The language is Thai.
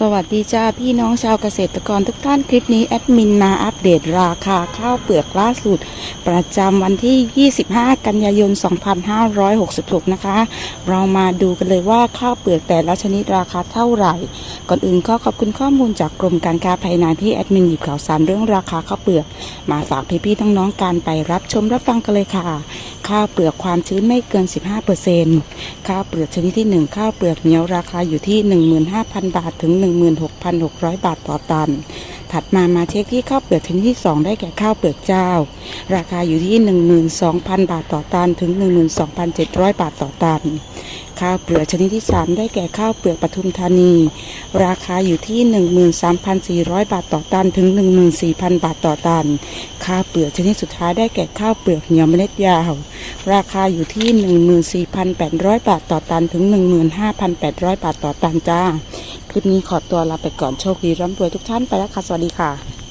สวัสดีจ้าพี่น้องชาวเกษตรกรทุกท่านคลิปนี้แอดมินมาอัปเดตราคาข้าวเปลือกล่าสุด ประจำวันที่ 25 กันยายน 2566 นะคะ เรามาดูกันเลยว่าข้าวเปลือกแต่ละชนิดราคาเท่าไหร่ ก่อนอื่นก็ขอบคุณข้อมูลจากกรมการค้าภายในที่แอดมินหยิบข่าวสารเรื่องราคาข้าวเปลือก มาฝากพี่ๆทั้งน้องๆการไปรับชมรับฟังกันเลยค่ะ ข้าวเปลือกความชื้นไม่เกิน 15%ข้าวเปลือกชนิดที่ 1 ข้าวเปลือกเหนียวราคาอยู่ที่ 15,000 บาทถึง16,600 บาทต่อตัน ถัดมามาเช็คที่ข้าวเปลือกชนิดที่ 2 ได้แก่ข้าวเปลือกเจ้า ราคาอยู่ที่ 12,000 บาทต่อตันถึง 12,700 บาทต่อตัน ข้าวเปลือกชนิดที่ 3 ได้แก่ข้าวเปลือกปทุมธานี ราคาอยู่ที่ 13,400 บาทต่อตันถึง 14,000 บาทต่อตัน ข้าวเปลือกชนิดสุดท้ายได้แก่ข้าวเปลือกเหนียวเมล็ดยาวราคาอยู่ที่ 14,800 บาทต่อตันถึง 15,800 บาทต่อตันจ้า คลิปนี้ขอตัวลาไปก่อนโชคดีร่ำรวยทุกท่านไปแล้วค่ะ สวัสดีค่ะ